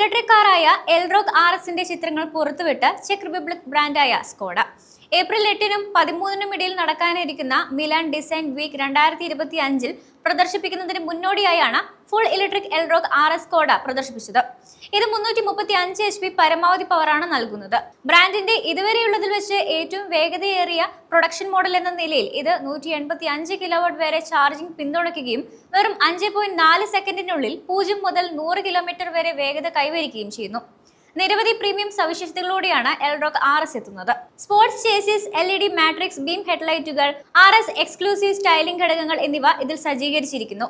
Electric കാറായ എൽറോക് R എസിന്റെ ചിത്രങ്ങൾ പുറത്തുവിട്ട് ചെക്ക് റിപ്പബ്ലിക് ബ്രാൻഡായ സ്കോഡ. ഏപ്രിൽ എട്ടിനും പതിമൂന്നിനും ഇടയിൽ നടക്കാനിരിക്കുന്ന മിലാൻ ഡിസൈൻ വീക്ക് രണ്ടായിരത്തി ഇരുപത്തി അഞ്ചിൽ പ്രദർശിപ്പിക്കുന്നതിന് മുന്നോടിയായാണ് full electric Elroq R S Skoda പ്രദർശിപ്പിച്ചത്. ഇത് മുന്നൂറ്റി മുപ്പത്തി അഞ്ച് എച്ച് പി പരമാവധി പവറാണ് നൽകുന്നത്. ബ്രാൻഡിന്റെ ഇതുവരെയുള്ളതിൽ വെച്ച് ഏറ്റവും വേഗതയേറിയ പ്രൊഡക്ഷൻ മോഡൽ എന്ന നിലയിൽ ഇത് നൂറ്റി എൺപത്തി അഞ്ച് കിലോവാട്ട് വരെ ചാർജിംഗ് പിന്തുണയ്ക്കുകയും വെറും അഞ്ച് പോയിന്റ് നാല് സെക്കൻഡിനുള്ളിൽ പൂജ്യം മുതൽ നൂറ് കിലോമീറ്റർ വരെ വേഗത കൈവരിക്കുകയും ചെയ്യുന്നു. നിരവധി പ്രീമിയം സവിശേഷതകളോടെയാണ് എൽറോക്ക് ആർ എസ് എത്തുന്നത്. Sports chassis L E D matrix beam ഹെഡ്ലൈറ്റുകൾ R S exclusive styling ഘടകങ്ങൾ എന്നിവ ഇതിൽ സജ്ജീകരിച്ചിരിക്കുന്നു.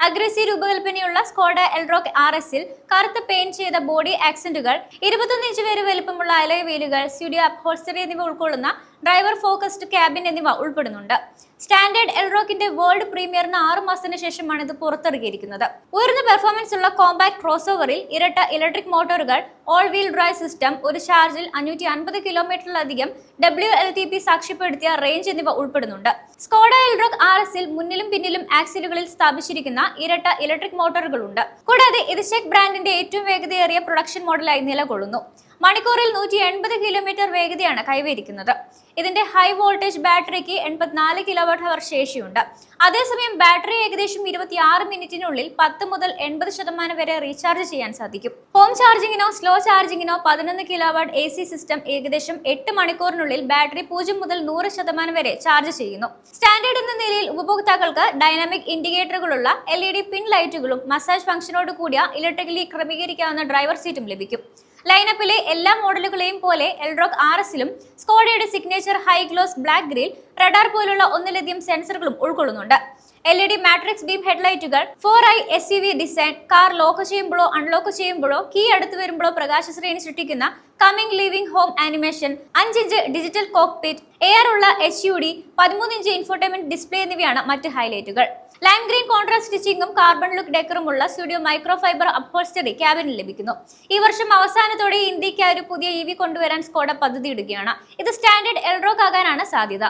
അഗ്രസീവ് രൂപകൽപ്പനയുള്ള സ്കോഡ എൽറോക്ക് ആർ എസിൽ കറുത്ത പെയിന്റ് ചെയ്ത ബോഡി ആക്സന്റുകൾ ഇരുപത്തൊന്ന് ഇഞ്ച് വരെ വലുപ്പമുള്ള അലോയ് വീലുകൾ സ്റ്റുഡിയോ അപ്ഹോൾസ്റ്ററി എന്നിവ ഉൾക്കൊള്ളുന്ന ഡ്രൈവർ ഫോക്കസ്ഡ് ക്യാബിൻ എന്നിവ ഉൾപ്പെടുന്നുണ്ട്. സ്റ്റാൻഡേർഡ് എൽറോക്കിന്റെ വേൾഡ് പ്രീമിയറിന് ആറ് മാസത്തിന് ശേഷമാണ് ഇത് പുറത്തിറങ്ങിയിരിക്കുന്നത്. ഉയർന്ന പെർഫോമൻസ് ഉള്ള കോമ്പാക്ട് ക്രോസ് ഓവറിൽ ഇരട്ട ഇലക്ട്രിക് മോട്ടോറുകൾ ഓൾ വീൽ ഡ്രൈവ് സിസ്റ്റം ഒരു ചാർജിൽ അഞ്ഞൂറ്റി അൻപത് കിലോമീറ്ററിലധികം ഡബ്ല്യു എൽ ടി പി സാക്ഷ്യപ്പെടുത്തിയ റേഞ്ച് എന്നിവ ഉൾപ്പെടുന്നുണ്ട്. സ്കോഡ എൽറോക്ക് ആർ എസിൽ മുന്നിലും പിന്നിലും ആക്സിലുകളിൽ സ്ഥാപിച്ചിരിക്കുന്ന ഇരട്ട ഇലക്ട്രിക് മോട്ടോറുകളുണ്ട് കൂടാതെ ഇത് ചെക്ക് ബ്രാൻഡിന്റെ ഏറ്റവും വേഗതയേറിയ പ്രൊഡക്ഷൻ മോഡലായി നിലകൊള്ളുന്നു. മണിക്കൂറിൽ നൂറ്റി എൺപത് കിലോമീറ്റർ വേഗതയാണ് കൈവരിക്കുന്നത്. ഇതിന്റെ ഹൈ വോൾട്ടേജ് ബാറ്ററിക്ക് എൺപത്തിനാല് കിലോവാട്ട് അവർ ശേഷിയുണ്ട്. അതേസമയം ബാറ്ററി ഏകദേശം ഇരുപത്തിയാറ് മിനിറ്റിനുള്ളിൽ പത്ത് മുതൽ എൺപത് ശതമാനം വരെ റീചാർജ് ചെയ്യാൻ സാധിക്കും. ഹോം ചാർജിങ്ങിനോ സ്ലോ ചാർജിങ്ങിനോ പതിനൊന്ന് കിലോവാട്ട് എ സി സിസ്റ്റം ഏകദേശം എട്ട് മണിക്കൂറിനുള്ളിൽ ബാറ്ററി പൂജ്യം മുതൽ നൂറ് ശതമാനം വരെ ചാർജ് ചെയ്യുന്നു. സ്റ്റാൻഡേർഡ് എന്ന നിലയിൽ ഉപഭോക്താക്കൾക്ക് ഡൈനാമിക് ഇൻഡിക്കേറ്ററുകളുള്ള എൽ ഇ ഡി പിൻ ലൈറ്റുകളും മസാജ് ഫംഗ്ഷനോട് കൂടിയ ഇലക്ട്രിക്കലി ക്രമീകരിക്കാവുന്ന ഡ്രൈവർ സീറ്റും ലഭിക്കും. ലൈനപ്പിലെ എല്ലാ മോഡലുകളെയും പോലെ എൽറോക് ആർ എസിലും സ്കോഡയുടെ signature high gloss black grille radar പോലുള്ള ഒന്നിലധികം സെൻസറുകളും ഉൾക്കൊള്ളുന്നുണ്ട്. L E D matrix beam ഹെഡ്ലൈറ്റുകൾ four I S U V design car lock ചെയ്യുമ്പോഴോ അൺലോക്ക് ചെയ്യുമ്പോഴോ കീ അടുത്ത് വരുമ്പോഴോ പ്രകാശശ്രേണി സൃഷ്ടിക്കുന്ന കമ്മിങ് ലിവിംഗ് ഹോം ആനിമേഷൻ അഞ്ചിഞ്ച് ഡിജിറ്റൽ കോക്ക്പിറ്റ് എയർ ഉള്ള എച്ച് യു ഡി പതിമൂന്ന് ഇഞ്ച് ഡിസ്പ്ലേ എന്നിവയാണ് മറ്റ് ഹൈലൈറ്റുകൾ ലൈം ഗ്രീൻ കോൺട്രാസ്റ്റ് സ്റ്റിച്ചിങ്ങും കാർബൺ ലുക്ക് ഡെക്കറുമുള്ള സ്റ്റുഡിയോ മൈക്രോ ഫൈബർ അപ്ഹോൾസ്റ്ററി ക്യാബിനിൽ ലഭിക്കുന്നു. ഈ വർഷം അവസാനത്തോടെ ഇന്ത്യയ്ക്ക് ഒരു പുതിയ ഇ വി കൊണ്ടുവരാൻ സ്കോഡ പദ്ധതി ഇടുകയാണ് ഇത് സ്റ്റാൻഡേർഡ് എൽറോക്ക് ആകാനാണ് സാധ്യത.